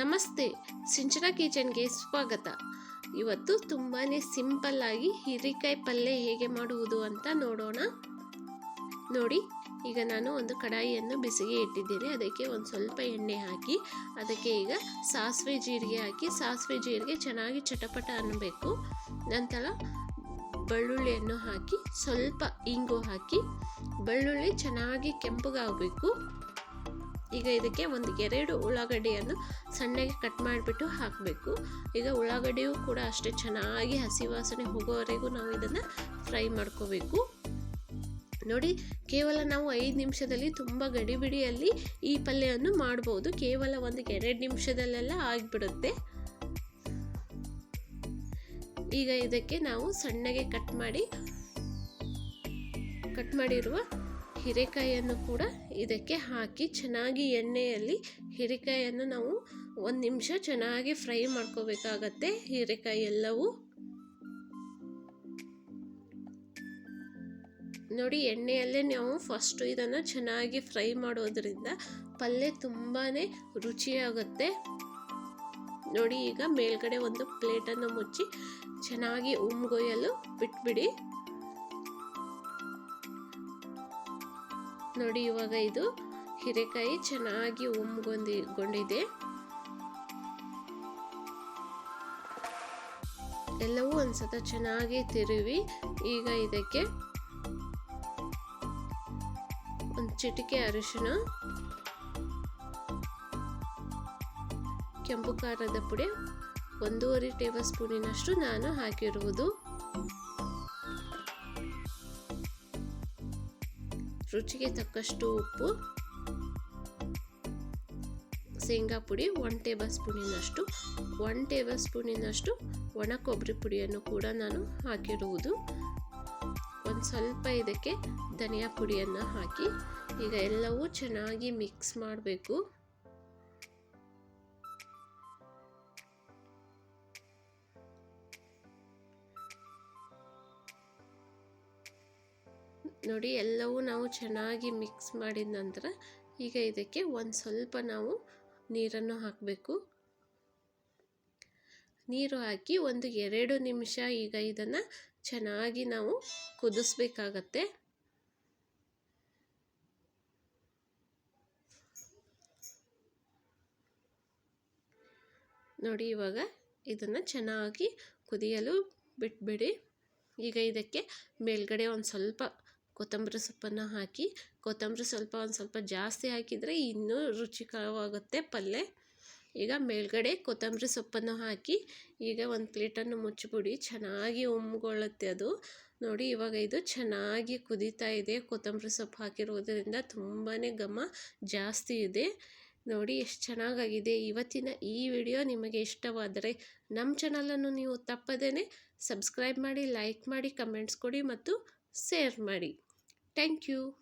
ನಮಸ್ತೆ, ಸಿಂಚನ ಕಿಚನ್ಗೆ ಸ್ವಾಗತ. ಇವತ್ತು ತುಂಬಾ ಸಿಂಪಲ್ ಆಗಿ ಹಿರಿಕಾಯಿ ಪಲ್ಯ ಹೇಗೆ ಮಾಡುವುದು ಅಂತ ನೋಡೋಣ. ನೋಡಿ, ಈಗ ನಾನು ಒಂದು ಕಡಾಯಿಯನ್ನು ಬಿಸಿಗೆ ಇಟ್ಟಿದ್ದೇನೆ. ಅದಕ್ಕೆ ಒಂದು ಸ್ವಲ್ಪ ಎಣ್ಣೆ ಹಾಕಿ, ಅದಕ್ಕೆ ಈಗ ಸಾಸಿವೆ ಜೀರಿಗೆ ಹಾಕಿ, ಸಾಸಿವೆ ಜೀರಿಗೆ ಚೆನ್ನಾಗಿ ಚಟಪಟ ಅನ್ನಬೇಕು. ನಂತರ ಬೆಳ್ಳುಳ್ಳಿಯನ್ನು ಹಾಕಿ, ಸ್ವಲ್ಪ ಇಂಗು ಹಾಕಿ, ಬೆಳ್ಳುಳ್ಳಿ ಚೆನ್ನಾಗಿ ಕೆಂಪಗಾಗಬೇಕು. ಈಗ ಇದಕ್ಕೆ ಒಂದು ಎರಡು ಉಳ್ಳಾಗಡ್ಡೆಯನ್ನು ಸಣ್ಣಗೆ ಕಟ್ ಮಾಡಿಬಿಟ್ಟು ಹಾಕಬೇಕು. ಈಗ ಉಳ್ಳಾಗಡ್ಡೆಯು ಕೂಡ ಅಷ್ಟೇ ಚೆನ್ನಾಗಿ ಹಸಿ ವಾಸನೆ ಹೋಗೋವರೆಗೂ ನಾವು ಇದನ್ನು ಫ್ರೈ ಮಾಡ್ಕೋಬೇಕು. ನೋಡಿ, ಕೇವಲ ನಾವು ಐದು ನಿಮಿಷದಲ್ಲಿ ತುಂಬ ಗಡಿಬಿಡಿಯಲ್ಲಿ ಈ ಪಲ್ಯವನ್ನು ಮಾಡ್ಬೋದು. ಕೇವಲ ಒಂದು ಎರಡು ನಿಮಿಷದಲ್ಲೆಲ್ಲ ಆಗಿಬಿಡುತ್ತೆ. ಈಗ ಇದಕ್ಕೆ ನಾವು ಸಣ್ಣಗೆ ಕಟ್ ಮಾಡಿ ಕಟ್ ಮಾಡಿರುವ ಹೀರೆಕಾಯಿಯನ್ನು ಕೂಡ ಇದಕ್ಕೆ ಹಾಕಿ ಚೆನ್ನಾಗಿ ಎಣ್ಣೆಯಲ್ಲಿ ಹೀರೆಕಾಯಿಯನ್ನು ನಾವು ಒಂದು ನಿಮಿಷ ಚೆನ್ನಾಗಿ ಫ್ರೈ ಮಾಡ್ಕೋಬೇಕಾಗತ್ತೆ ಹೀರೆಕಾಯಿ ಎಲ್ಲವೂ. ನೋಡಿ, ಎಣ್ಣೆಯಲ್ಲೇ ನಾವು ಫಸ್ಟು ಇದನ್ನು ಚೆನ್ನಾಗಿ ಫ್ರೈ ಮಾಡೋದ್ರಿಂದ ಪಲ್ಯ ತುಂಬಾ ರುಚಿಯಾಗುತ್ತೆ. ನೋಡಿ, ಈಗ ಮೇಲ್ಗಡೆ ಒಂದು ಪ್ಲೇಟನ್ನು ಮುಚ್ಚಿ ಚೆನ್ನಾಗಿ ಉಮ್ಗೊಯ್ಯಲು ಬಿಟ್ಬಿಡಿ. ನೋಡಿ, ಇವಾಗ ಇದು ಹೀರೆಕಾಯಿ ಚೆನ್ನಾಗಿ ಉಮ್ಗೊಂಡಿದೆ ಎಲ್ಲವೂ ಒಂದ್ಸತ ಚೆನ್ನಾಗಿ ತಿರುವಿ. ಈಗ ಇದಕ್ಕೆ ಒಂದು ಚಿಟಿಕೆ ಅರಿಶಿನ ಕೆಂಪು ಖಾರದ ಪುಡಿ, ಒಂದೂವರೆ ಟೇಬಲ್ ಸ್ಪೂನಿನಷ್ಟು ನಾನು ಹಾಕಿರುವುದು. ರುಚಿಗೆ ತಕ್ಕಷ್ಟು ಉಪ್ಪು, ಶೇಂಗಾ ಪುಡಿ ಒನ್ ಟೇಬಲ್ ಸ್ಪೂನಿನಷ್ಟು ಒನ್ ಟೇಬಲ್ ಸ್ಪೂನಿನಷ್ಟು ಒಣ ಕೊಬ್ಬರಿ ಪುಡಿಯನ್ನು ಕೂಡ ನಾನು ಹಾಕಿರುವುದು. ಒಂದು ಸ್ವಲ್ಪ ಇದಕ್ಕೆ ಧನಿಯಾ ಪುಡಿಯನ್ನು ಹಾಕಿ, ಈಗ ಎಲ್ಲವೂ ಚೆನ್ನಾಗಿ ಮಿಕ್ಸ್ ಮಾಡಬೇಕು. ನೋಡಿ ಎಲ್ಲವೂ ನಾವು ಚೆನ್ನಾಗಿ ಮಿಕ್ಸ್ ಮಾಡಿದ ನಂತರ ಈಗ ಇದಕ್ಕೆ ಒಂದು ಸ್ವಲ್ಪ ನಾವು ನೀರನ್ನು ಹಾಕಬೇಕು. ನೀರು ಹಾಕಿ ಒಂದು ಎರಡು ನಿಮಿಷ ಈಗ ಇದನ್ನು ಚೆನ್ನಾಗಿ ನಾವು ಕುದಿಸ್ಬೇಕಾಗತ್ತೆ. ನೋಡಿ ಇವಾಗ ಇದನ್ನು ಚೆನ್ನಾಗಿ ಕುದಿಯಲು ಬಿಟ್ಬಿಡಿ. ಈಗ ಇದಕ್ಕೆ ಮೇಲ್ಗಡೆ ಒಂದು ಸ್ವಲ್ಪ ಕೊತ್ತಂಬರಿ ಸೊಪ್ಪನ್ನು ಹಾಕಿ, ಕೊತ್ತಂಬರಿ ಸ್ವಲ್ಪ ಒಂದು ಸ್ವಲ್ಪ ಜಾಸ್ತಿ ಹಾಕಿದರೆ ಇನ್ನೂ ರುಚಿಕರವಾಗುತ್ತೆ ಪಲ್ಯ ಈಗ ಮೇಲ್ಗಡೆ ಕೊತ್ತಂಬರಿ ಸೊಪ್ಪನ್ನು ಹಾಕಿ, ಈಗ ಒಂದು ಪ್ಲೇಟನ್ನು ಮುಚ್ಚಿಬಿಡಿ. ಚೆನ್ನಾಗಿ ಉಮ್ಗೊಳ್ಳುತ್ತೆ ಅದು. ನೋಡಿ, ಇವಾಗ ಇದು ಚೆನ್ನಾಗಿ ಕುದೀತಾ ಇದೆ. ಕೊತ್ತಂಬರಿ ಸೊಪ್ಪು ಹಾಕಿರುವುದರಿಂದ ತುಂಬಾ ಘಮ ಜಾಸ್ತಿ ಇದೆ. ನೋಡಿ, ಎಷ್ಟು ಚೆನ್ನಾಗಾಗಿದೆ. ಇವತ್ತಿನ ಈ ವಿಡಿಯೋ ನಿಮಗೆ ಇಷ್ಟವಾದರೆ ನಮ್ಮ ಚಾನಲನ್ನು ನೀವು ತಪ್ಪದೇ ಸಬ್ಸ್ಕ್ರೈಬ್ ಮಾಡಿ, ಲೈಕ್ ಮಾಡಿ, ಕಮೆಂಟ್ಸ್ ಕೊಡಿ ಮತ್ತು ಶೇರ್ ಮಾಡಿ. Thank you.